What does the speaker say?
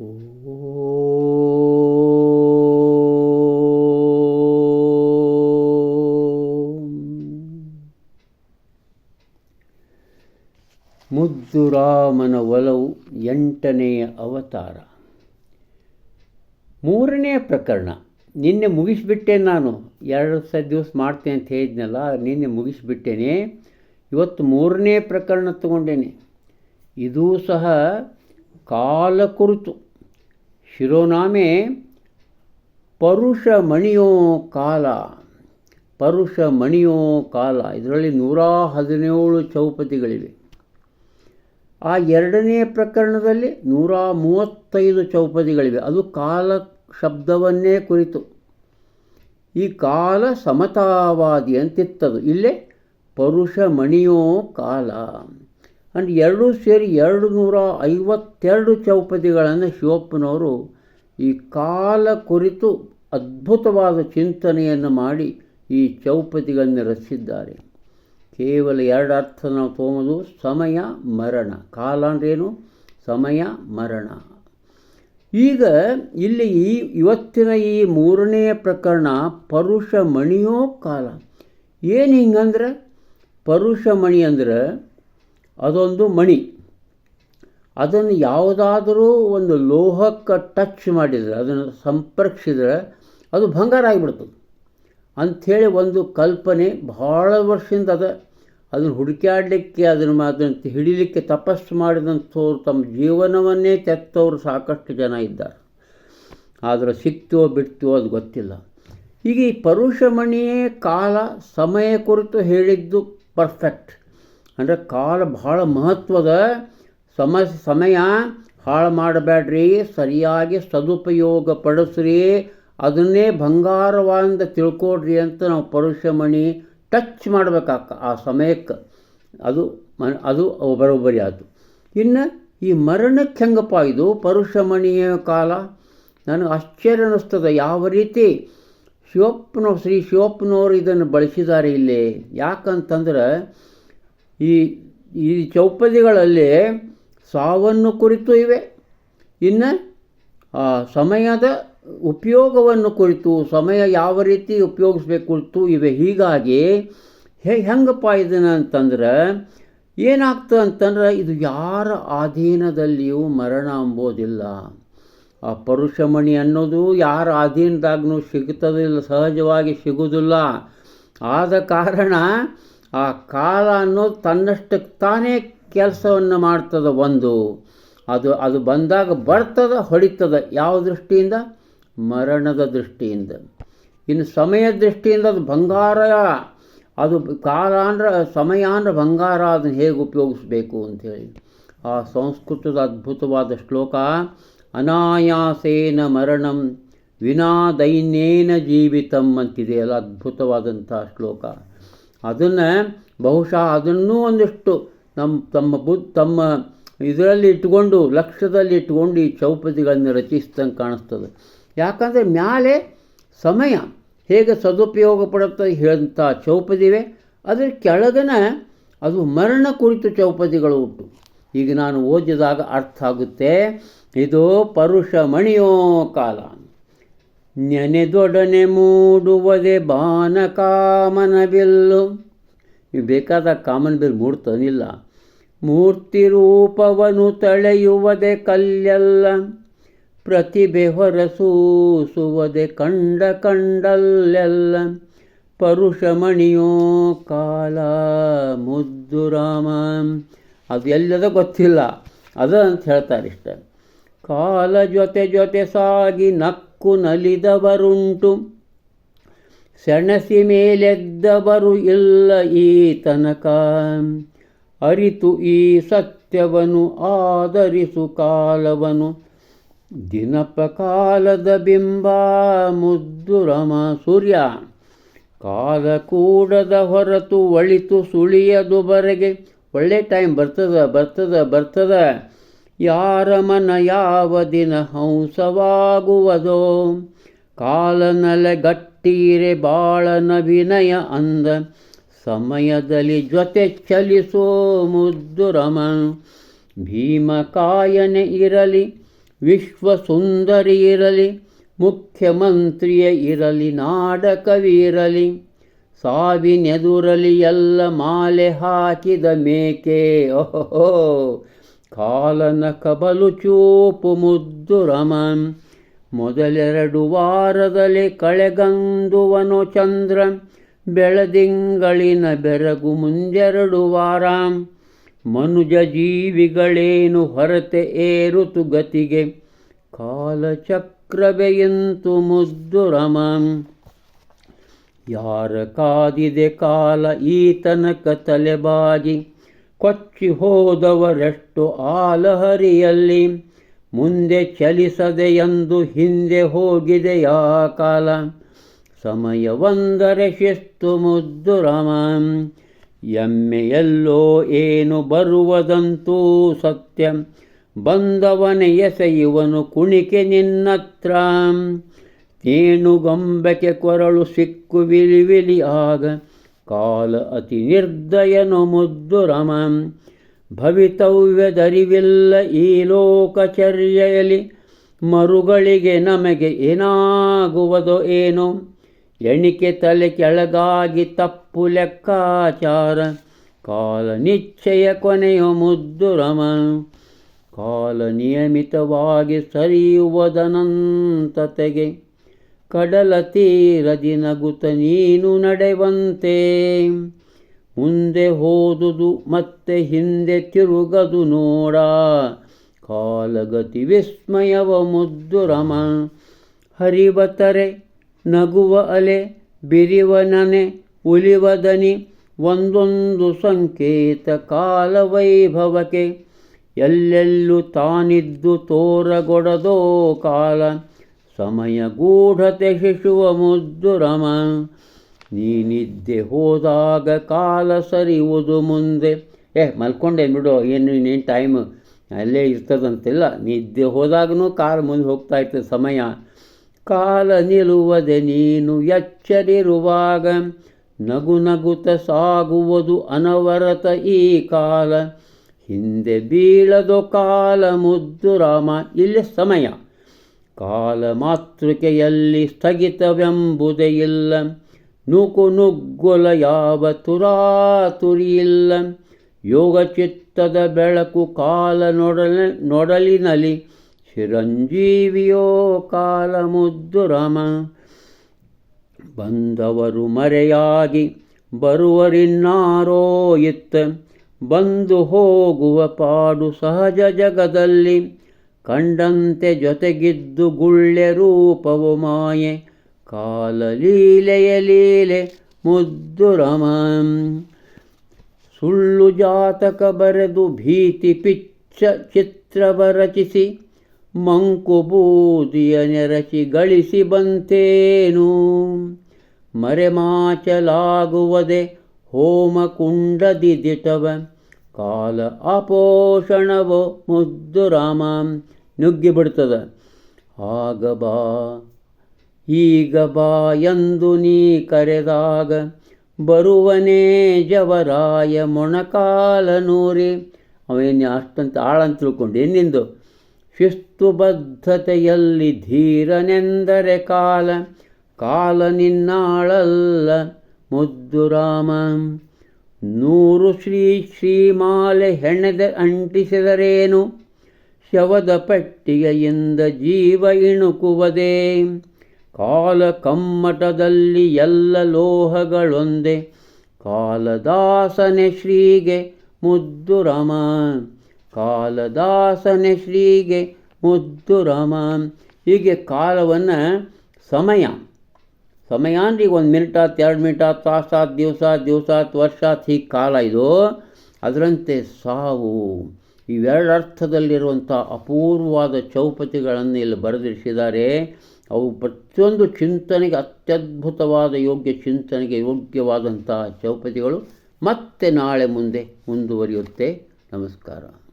ಮುದ್ದು ರಾಮನ ಒಲವು ಎಂಟನೆಯ ಅವತಾರ. ಮೂರನೆಯ ಪ್ರಕರಣ. ನಿನ್ನೆ ಮುಗಿಸಿಬಿಟ್ಟೆ ನಾನು. ಎರಡು ದಿವಸ ಮಾಡ್ತೇನೆ ಅಂತ ಹೇಳಿದ್ನಲ್ಲ, ನಿನ್ನೆ ಮುಗಿಸಿಬಿಟ್ಟೇನೆ. ಇವತ್ತು ಮೂರನೇ ಪ್ರಕರಣ ತಗೊಂಡೇನೆ. ಇದೂ ಸಹ ಕಾಲ ಕುರಿತು. ಶಿರೋನಾಮೆ ಪರುಷ ಮಣಿಯೋ ಕಾಲ ಪರುಷ ಮಣಿಯೋ ಕಾಲ. ಇದರಲ್ಲಿ ನೂರ ಹದಿನೇಳು ಚೌಪತಿಗಳಿವೆ. ಆ ಎರಡನೇ ಪ್ರಕರಣದಲ್ಲಿ ನೂರ ಮೂವತ್ತೈದು ಚೌಪದಿಗಳಿವೆ ಅದು ಕಾಲ ಶಬ್ದವನ್ನೇ ಕುರಿತು. ಈ ಕಾಲ ಸಮತಾವಾದಿ ಅಂತಿತ್ತದು. ಇಲ್ಲೇ ಪರುಷ ಮಣಿಯೋ ಕಾಲ. ಅಂಡ್ ಎರಡೂ ಸೇರಿ ಎರಡು ನೂರ ಐವತ್ತೆರಡು ಚೌಪದಿಗಳನ್ನು ಶಿವಪ್ಪನವರು ಈ ಕಾಲ ಕುರಿತು ಅದ್ಭುತವಾದ ಚಿಂತನೆಯನ್ನು ಮಾಡಿ ಈ ಚೌಪದಿಗಳನ್ನು ರಚಿಸಿದ್ದಾರೆ. ಕೇವಲ ಎರಡು ಅರ್ಥ ನಾವು ತೊಗೊಂಬೋದು. ಸಮಯ, ಮರಣ. ಕಾಲ ಅಂದ್ರೇನು ಸಮಯ, ಮರಣ. ಈಗ ಇಲ್ಲಿ ಈ ಇವತ್ತಿನ ಈ ಮೂರನೆಯ ಪ್ರಕರಣ ಪರುಷ ಮಣಿಯೋ ಕಾಲ. ಏನು ಹಿಂಗಂದ್ರೆ? ಪರುಷ ಮಣಿ ಅಂದ್ರೆ ಅದೊಂದು ಮಣಿ. ಅದನ್ನು ಯಾವುದಾದರೂ ಒಂದು ಲೋಹಕ್ಕೆ ಟಚ್ ಮಾಡಿದರೆ, ಅದನ್ನು ಸಂಪರ್ಕಿಸಿದರೆ ಅದು ಬಂಗಾರ ಆಗಿಬಿಡ್ತದೆ. ಅಂಥೇಳಿ ಒಂದು ಕಲ್ಪನೆ ಭಾಳ ವರ್ಷದಿಂದ ಅದ. ಅದನ್ನು ಹುಡುಕಾಡಲಿಕ್ಕೆ ಅದನ್ನು ಅದನ್ನು ಹಿಡಿಲಿಕ್ಕೆ ತಪಸ್ಸು ಮಾಡಿದಂಥವ್ರು ತಮ್ಮ ಜೀವನವನ್ನೇ ತೆತ್ತವರು ಸಾಕಷ್ಟು ಜನ ಇದ್ದಾರೆ. ಆದರೆ ಸಿಕ್ತೋ ಬಿಡ್ತೋ ಅದು ಗೊತ್ತಿಲ್ಲ. ಈಗ ಈ ಪರುಷಮಣಿಯೇ ಕಾಲ, ಸಮಯ ಕುರಿತು ಹೇಳಿದ್ದು ಪರ್ಫೆಕ್ಟ್ ಅಂದರೆ ಕಾಲ ಭಾಳ ಮಹತ್ವದ ಸಮ, ಸಮಯ ಹಾಳು ಮಾಡಬೇಡ್ರಿ, ಸರಿಯಾಗಿ ಸದುಪಯೋಗ ಪಡಿಸ್ರಿ ಅದನ್ನೇ ಬಂಗಾರವಾದ ತಿಳ್ಕೊಡ್ರಿ ಅಂತ ನಾವು ಪರುಷಮಣಿ ಟಚ್ ಮಾಡಬೇಕಾಕ ಆ ಸಮಯಕ್ಕೆ. ಅದು ಮ ಅದು ಬರೋಬ್ಬರಿ ಆಯಿತು. ಇನ್ನು ಈ ಮರಣಕ್ಕೆ ಹೆಂಗಪ್ಪ ಇದು? ಪರುಷಮಣಿಯ ಕಾಲ? ನನಗೆ ಆಶ್ಚರ್ಯ ಅನ್ನಿಸ್ತದೆ. ಯಾವ ರೀತಿ ಶಿವಪ್ಪನವ್ರು ಶ್ರೀ ಶಿವಪ್ಪನವರು ಇದನ್ನು ಬಳಸಿದ್ದಾರೆ ಇಲ್ಲಿ? ಯಾಕಂತಂದ್ರೆ ಈ ಈ ಚೌಪದಿಗಳಲ್ಲಿ ಸಾವನ್ನು ಕುರಿತು ಇವೆ. ಇನ್ನು ಸಮಯದ ಉಪಯೋಗವನ್ನು ಕುರಿತು, ಸಮಯ ಯಾವ ರೀತಿ ಉಪಯೋಗಿಸ್ಬೇಕು ಕುರಿತು ಇವೆ. ಹೀಗಾಗಿ, ಹೇ ಹೆಂಗಪ್ಪ ಇದನ್ನು ಅಂತಂದ್ರೆ ಏನಾಗ್ತದೆ ಅಂತಂದ್ರೆ, ಇದು ಯಾರ ಅಧೀನದಲ್ಲಿಯೂ ಮರಣ ಅಂಬೋದಿಲ್ಲ ಆ ಪರುಷಮಣಿ ಅನ್ನೋದು ಯಾರ ಅಧೀನದಾಗೂ ಸಿಗ್ತದಿಲ್ಲ ಸಹಜವಾಗಿ ಸಿಗುವುದಿಲ್ಲ ಆದ ಕಾರಣ ಆ ಕಾಲ ಅನ್ನೋದು ತನ್ನಷ್ಟಕ್ಕೆ ತಾನೇ ಕೆಲಸವನ್ನು ಮಾಡ್ತದೆ ಒಂದು. ಅದು ಅದು ಬಂದಾಗ ಬರ್ತದ, ಹೊಡಿತದೆ ಯಾವ ದೃಷ್ಟಿಯಿಂದ? ಮರಣದ ದೃಷ್ಟಿಯಿಂದ. ಇನ್ನು ಸಮಯ ದೃಷ್ಟಿಯಿಂದ ಅದು ಬಂಗಾರ. ಅದು ಕಾಲ ಅಂದ್ರೆ ಸಮಯ ಅಂದ್ರೆ ಬಂಗಾರ ಅದನ್ನು ಹೇಗೆ ಉಪಯೋಗಿಸ್ಬೇಕು ಅಂಥೇಳಿ. ಆ ಸಂಸ್ಕೃತದ ಅದ್ಭುತವಾದ ಶ್ಲೋಕ, ಅನಾಯಾಸೇನ ಮರಣಂ ವಿನಾ ದೈನ್ಯೇನ ಜೀವಿತಂ ಅಂತಿದೆಯಲ್ಲ ಅದ್ಭುತವಾದಂಥ ಶ್ಲೋಕ. ಅದನ್ನು ಬಹುಶಃ ಅದನ್ನೂ ಒಂದಿಷ್ಟು ನಮ್ಮ ತಮ್ಮ ಬುದ್ಧ ತಮ್ಮ ಇದರಲ್ಲಿ ಇಟ್ಕೊಂಡು ಲಕ್ಷ್ಯದಲ್ಲಿ ಇಟ್ಕೊಂಡು ಈ ಚೌಪದಿಗಳನ್ನು ರಚಿಸಿದಂಗೆ ಕಾಣಿಸ್ತದೆ. ಯಾಕಂದರೆ ಮ್ಯಾಲೆ ಸಮಯ ಹೇಗೆ ಸದುಪಯೋಗ ಪಡುತ್ತೆ ಹೇಳಂಥ ಚೌಪದಿವೆ ಅದರ ಕೆಳಗನ ಅದು ಮರಣ ಕುರಿತು ಚೌಪದಿಗಳು ಉಂಟು. ಈಗ ನಾನು ಓದಿದಾಗ ಅರ್ಥ ಆಗುತ್ತೆ, ಇದು ಪರುಷ ಮಣಿಯೋ ಕಾಲ ನೆನೆದೊಡನೆ ಮೂಡುವುದೇ ಬಾನ ಕಾಮನ ಬಿಲ್ಲು ನೀವು ಬೇಕಾದ ಕಾಮನ ಬಿಲ್ ಮೂಡ್ತನಿಲ್ಲ. ಮೂರ್ತಿ ರೂಪವನ್ನು ತಳೆಯುವುದೇ ಕಲ್ಲೆಲ್ಲ ಪ್ರತಿಭೆ ಹೊರಸೂಸುವುದೇ ಕಂಡ ಕಂಡಲ್ಲೆಲ್ಲ. ಪರುಷಮಣಿಯೋ ಕಾಲ ಮುದ್ದು ರಾಮ. ಅದು ಗೊತ್ತಿಲ್ಲ. ಅದ ಅಂತ ಹೇಳ್ತಾರೆ ಇಷ್ಟ. ಕಾಲ ಜೊತೆ ಜೊತೆ ಸಾಗಿ ನಕ್ಕು ನಲಿದವರುಂಟು. ಸೆಣಸಿ ಮೇಲೆದ್ದವರು ಇಲ್ಲ ಈ ತನಕ. ಅರಿತು ಈ ಸತ್ಯವನು, ಆಧರಿಸು ಕಾಲವನು. ದಿನಪಕಾಲದ ಬಿಂಬ ಮುದ್ದುರಮ ಸೂರ್ಯ. ಕಾಲ ಕೂಡದ ಹೊರತು ಒಳಿತು ಸುಳಿಯದು ಬರೆಗೆ ಒಳ್ಳೆ ಟೈಮ್ ಬರ್ತದ ಬರ್ತದ ಬರ್ತದ. ಯಾರ ಮನ ಯಾವ ದಿನ ಹಂಸವಾಗುವುದೋ? ಕಾಲನಲೆ ಗಟ್ಟೀರೆ ಬಾಳನ ವಿನಯ ಅಂದ. ಸಮಯದಲ್ಲಿ ಜೊತೆ ಚಲಿಸೋ ಮುದ್ದು ರಮನು ಭೀಮಕಾಯನೆ ಇರಲಿ ವಿಶ್ವ ಸುಂದರಿ ಇರಲಿ, ಮುಖ್ಯಮಂತ್ರಿಯ ಇರಲಿ ನಾಡ ಇರಲಿ ಸಾವಿನೆದುರಲಿ ಎಲ್ಲ ಮಾಲೆ ಹಾಕಿದ ಮೇಕೆ. ಓಹೋ. ಕಾಲನ ಕಬಲು ಚೂಪು ಮುದ್ದು ರಮನ್. ಮೊದಲೆರಡು ವಾರದಲ್ಲಿ ಕಳೆಗಂದುವನು ಚಂದ್ರ ಬೆಳದಿಂಗಳಿನ ಬೆರಗು ಮುಂದೆರಡು ವಾರ. ಮನುಜ ಜೀವಿಗಳೇನು ಹೊರತೆ ಏರುತು ಗತಿಗೆ. ಕಾಲಚಕ್ರವೆಯಂತು ಮುದ್ದು ರಮಂ ಯಾರ ಕಾದಿದೆ ಕಾಲ ಈತನಕ ತಲೆಬಾಗಿ ಕೊಚ್ಚಿ ಹೋದವರೆಷ್ಟು ಆಲಹರಿಯಲ್ಲಿ ಮುಂದೆ ಚಲಿಸದೆ ಎಂದು ಹಿಂದೆ ಹೋಗಿದೆ ಯಾ ಕಾಲ. ಸಮಯವೊಂದರೆ ಶಿಸ್ತು ಮುದ್ದು ರಮ. ಎಮ್ಮೆಯಲ್ಲೋ ಏನು ಬರುವುದಂತೂ ಸತ್ಯ. ಬಂದವನ ಎಸೆಯುವನು ಕುಣಿಕೆ ನಿನ್ನತ್ರ. ತೇಣುಗೊಂಬಕ್ಕೆ ಕೊರಳು ಸಿಕ್ಕು ವಿಲಿವಿಲಿ ಆಗ ಕಾಲ ಅತಿ ನಿರ್ದಯನು ಮುದ್ದು ರಮ. ಭವಿತವ್ಯದರಿವಿಲ್ಲ ಈ ಲೋಕಚರ್ಯೆಯಲ್ಲಿ ಮರುಗಳಿಗೆ ನಮಗೆ ಏನಾಗುವುದು ಏನು? ಎಣಿಕೆ ತಲೆ ಕೆಳಗಾಗಿ ತಪ್ಪು ಲೆಕ್ಕಾಚಾರ. ಕಾಲ ನಿಶ್ಚಯ ಕೊನೆಯು ಮುದ್ದು ರಮ. ಕಾಲ ನಿಯಮಿತವಾಗಿ ಸರಿಯುವುದನಂತತೆಗೆ ಕಡಲ ತೀರದಿ ನಗುತ ನೀನು ನಡೆವಂತೆ. ಮುಂದೆ ಹೋದುದು ಮತ್ತೆ ಹಿಂದೆ ತಿರುಗದು ನೋಡ. ಕಾಲಗತಿ ವಿಸ್ಮಯವ ಮುದ್ದು ರಮ. ಹರಿವತರೆ ನಗುವ ಅಲೆ, ಬಿರಿವ ನನೆ ಉಲಿವದನಿ ಒಂದೊಂದು ಸಂಕೇತ ಕಾಲವೈಭವಕ್ಕೆ ಎಲ್ಲೆಲ್ಲೂ ತಾನಿದ್ದು ತೋರಗೊಡದೋ ಕಾಲ. ಸಮಯ ಗೂಢತೆ ಶಿಶುವ ಮುದ್ದುರಮ ನೀನಿದ್ದೆ ಹೋದಾಗ ಕಾಲ ಸರಿಯುವುದು ಮುಂದೆ. ಏ, ಮಲ್ಕೊಂಡೆ ಬಿಡು. ಏನು, ಇನ್ನೇನು ಟೈಮ್ ಅಲ್ಲೇ ಇರ್ತದಂತಿಲ್ಲ. ನಿದ್ದೆ ಹೋದಾಗೂ ಕಾಲ ಮುಂದೆ ಹೋಗ್ತಾ ಇತ್ತು ಸಮಯ. ಕಾಲ ನಿಲ್ಲುವುದೆ ನೀನು ಎಚ್ಚರಿರುವಾಗ ನಗು ನಗುತ ಸಾಗುವುದು ಅನವರತ ಈ ಕಾಲ. ಹಿಂದೆ ಬೀಳದು ಕಾಲ ಮುದ್ದು ರಾಮ. ಇಲ್ಲಿ ಸಮಯ. ಕಾಲ ಮಾತೃಕೆಯಲ್ಲಿ ಸ್ಥಗಿತವೆಂಬುದೇ ಇಲ್ಲ ನೂಕು ನುಗ್ಗುಲ ಯಾವ ತುರಾತುರಿಯಿಲ್ಲ ಯೋಗಚಿತ್ತದ ಬೆಳಕು ಕಾಲ ನೊಡಲ ನೊಡಲಿನಲಿ. ಚಿರಂಜೀವಿಯೋ ಕಾಲ ಮುದ್ದು ರಾಮ ಬಂದವರು ಮರೆಯಾಗಿ ಬರುವರಿನ್ನಾರೋ ಇತ್ತ ಬಂದು ಹೋಗುವ ಪಾಡು ಸಹಜ ಜಗದಲ್ಲಿ. ಕಂಡಂತೆ ಜೊತೆಗಿದ್ದು ಗುಳ್ಳೆ ರೂಪವು ಮಾಯೆ. ಕಾಲಲೀಲೆಯ ಲೀಲೆ, ಮುದ್ದು ರಮ. ಸುಳ್ಳು ಜಾತಕ ಬರೆದು ಭೀತಿ ಪಿಚ್ಚ ಚಿತ್ರವ ರಚಿಸಿ, ಮಂಕು ಬೂದಿಯ ನೆರಚಿ ಗಳಿಸಿ ಬಂತೇನು. ಮರೆಮಾಚಲಾಗುವದೆ ಹೋಮ ಕುಂಡದಿ ದಿಟವ ಕಾಲ ಅಪೋಷಣವೋ ಮುದ್ದು ರಾಮ. ನುಗ್ಗಿ ಬಿಡ್ತದ. ಆಗ ಬಾ, ಈಗ ಬಾ ಎಂದು ನೀ ಕರೆದಾಗ, ಬರುವನೇ ಜವರಾಯ ಮೊಣಕಾಲ ನೂರಿ. ಅವೇನು ಅಷ್ಟಂತ ಆಳಂತ ತಿಳ್ಕೊಂಡು ನಿಂದು ಶಿಸ್ತುಬದ್ಧತೆಯಲ್ಲಿ ಧೀರನೆಂದರೆ ಕಾಲ ಕಾಲ ನಿನ್ನಾಳಲ್ಲ ಮುದ್ದು ರಾಮ. ನೂರು ಶ್ರೀ ಶ್ರೀಮಾಲೆ ಹೆಣೆದ ಅಂಟಿಸಿದರೇನು? ಶವದ ಪಟ್ಟಿಗೆಯಿಂದ ಜೀವ ಇಣುಕುವುದೇ. ಕಾಲ ಕಮ್ಮಟದಲ್ಲಿ ಎಲ್ಲ ಲೋಹಗಳೊಂದೇ. ಕಾಲದಾಸನೆ ಶ್ರೀಗೆ ಮುದ್ದು ರಮ. ಕಾಲದಾಸನೆ ಶ್ರೀಗೆ ಮುದ್ದು ರಮ. ಹೀಗೆ ಕಾಲವನ್ನು ಸಮಯ. ಸಮಯ ಅಂದ್ರೆ ಈಗ ಒಂದು ಮಿನಿಟ್ ಆತು, ಎರಡು ಮಿನಿಟ್ ಆತ್, ತಾಸು ಆತ್, ದಿವಸ ದಿವಸ ವರ್ಷ ಹೀಗೆ ಕಾಲ ಇದು. ಅದರಂತೆ ಸಾವು. ಇವೆರಡು ಅರ್ಥದಲ್ಲಿರುವಂಥ ಅಪೂರ್ವವಾದ ಚೌಪತಿಗಳನ್ನು ಇಲ್ಲಿ ಬರೆದಿರಿಸಿದ್ದಾರೆ. ಅವು ಪ್ರತಿಯೊಂದು ಚಿಂತನೆಗೆ ಅತ್ಯದ್ಭುತವಾದ ಯೋಗ್ಯ ಚಿಂತನೆಗೆ ಯೋಗ್ಯವಾದಂತಹ ಚೌಪತಿಗಳು. ಮತ್ತೆ ನಾಳೆ ಮುಂದೆ ಮುಂದುವರಿಯುತ್ತೆ. ನಮಸ್ಕಾರ.